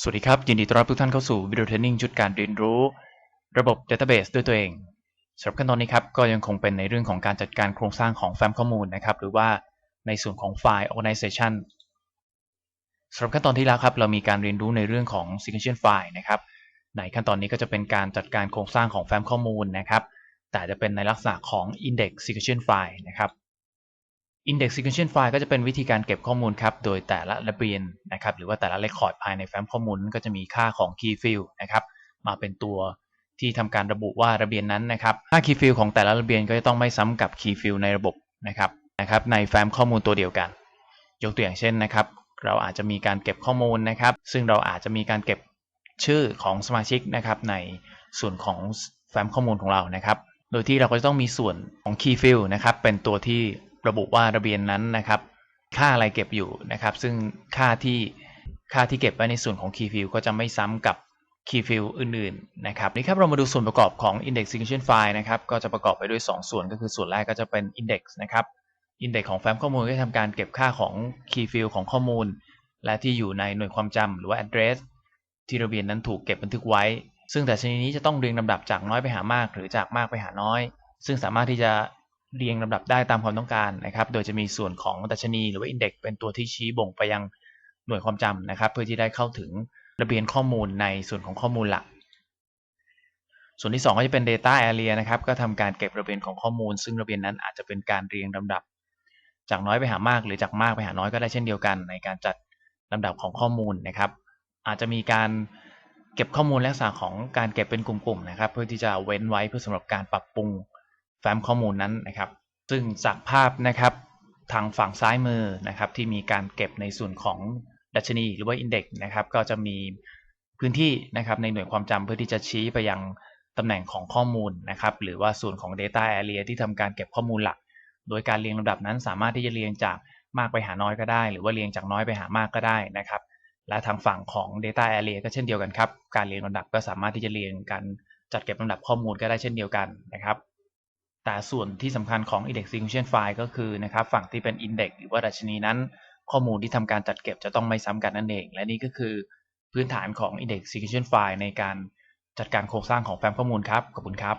สวัสดีครับ ยินดีต้อนรับทุกท่านเข้าสู่วิดีโอเทรนนิ่งชุดการเรียนรู้ ระบบ Database ด้วยตัวเองสำหรับขั้นตอนนี้ครับก็ยังคงเป็นในเรื่องของการจัดการโครงสร้างของแฟ้มข้อมูลนะครับ หรือว่าในส่วนของไฟล์ organization สำหรับขั้นตอนที่แล้วครับ เรามีการเรียนรู้ในเรื่องของ sequential file นะครับในขั้นตอนนี้ก็จะเป็นการจัดการโครงสร้างของแฟ้มข้อมูลนะครับ แต่จะเป็นในลักษณะของ index sequential file นะครับ Index Sequential File ก็จะเป็นวิธีการเก็บข้อมูลครับ โดยแต่ละระเบียนนะครับ หรือว่าแต่ละ Record ภายในแฟ้มข้อมูลก็จะมีค่าของ Key Field นะครับ มาเป็นตัวที่ทำการระบุว่าระเบียนนั้นนะครับค่า Key Field ของแต่ละระเบียนก็จะต้องไม่ซ้ำกับ Key Field ในระบบนะครับนะครับ ในแฟ้มข้อมูลตัวเดียวกัน ยกตัวอย่างเช่นนะครับ เราอาจจะมีการเก็บข้อมูลนะครับ ซึ่งเราอาจจะมีการเก็บชื่อของสมาชิกนะครับ ในส่วนของแฟ้มข้อมูลของเรานะครับ โดยที่เราก็จะต้องมีส่วนของ Key Field นะครับ เป็นตัวที่ ระบุว่าระเบียนนั้นนะครับ ค่าอะไรเก็บอยู่นะครับ ซึ่งค่าที่ค่าที่เก็บไว้ในส่วนของ key field ก็จะไม่ซ้ำกับ key field อื่นๆนะครับนี่ครับเรามาดูส่วนประกอบของ index sequential file นะครับ ก็จะประกอบไปด้วย 2 ส่วนก็คือส่วนแรกก็จะเป็น index นะครับ index ของแฟ้มข้อมูลก็จะทำการเก็บค่าของ key field ของข้อมูล และที่อยู่ในหน่วยความจำหรือว่า address ที่ระเบียนนั้นถูกเก็บบันทึกไว้ ซึ่งแต่ชนิดนี้จะต้องเรียงลำดับจากน้อยไปหามาก หรือจากมากไปหาน้อย ซึ่งสามารถที่จะ เรียงลำดับได้ตามความต้องการนะครับ โดยจะมีส่วนของดัชนีหรือว่า Index เป็นตัวที่ชี้บ่งไปยังหน่วยความจำนะครับ เพื่อที่ได้เข้าถึงระเบียนข้อมูลในส่วนของข้อมูลหลัก ส่วนที่ 2 ก็จะเป็น Data Area นะครับ ก็ทำการเก็บระเบียนของข้อมูล ซึ่งระเบียนนั้นอาจจะเป็นการเรียงลำดับ จากน้อยไปหามากหรือจากมากไปหาน้อยก็ได้เช่นเดียวกัน ในการจัดลำดับของข้อมูลนะครับ อาจจะมีการเก็บข้อมูลลักษณะของการเก็บเป็นกลุ่มๆนะครับ เพื่อที่จะเว้นไว้เพื่อสำหรับการปรับปรุง แฟ้มข้อมูลนั้นนะครับ ซึ่งจากภาพนะครับทางฝั่งซ้ายมือนะครับที่มีการเก็บในส่วนของดัชนีหรือว่า Index นะครับก็จะมีพื้นที่นะครับในหน่วยความจำเพื่อที่จะชี้ไปยังตำแหน่งของข้อมูลนะครับหรือว่าส่วนของ Data Area ที่ทำการเก็บข้อมูลหลัก โดยการเรียงลำดับนั้นสามารถที่จะเรียงจากมากไปหาน้อยก็ได้ หรือว่าเรียงจากน้อยไปหามากก็ได้นะครับ และทางฝั่งของ Data Area ก็เช่นเดียวกันครับ การเรียงลำดับก็สามารถที่จะเรียงการจัดเก็บลำดับข้อมูลก็ได้เช่นเดียวกันนะครับ ส่วนที่สำคัญของ index sequential file ก็คือนะครับฝั่งที่เป็น index หรือว่าดัชนีนั้น ข้อมูลที่ทำการจัดเก็บจะต้องไม่ซ้ำกันนั่นเอง และนี่ก็คือพื้นฐานของ index sequential file ในการจัดการโครงสร้างของแฟ้มข้อมูลครับ ขอบคุณครับ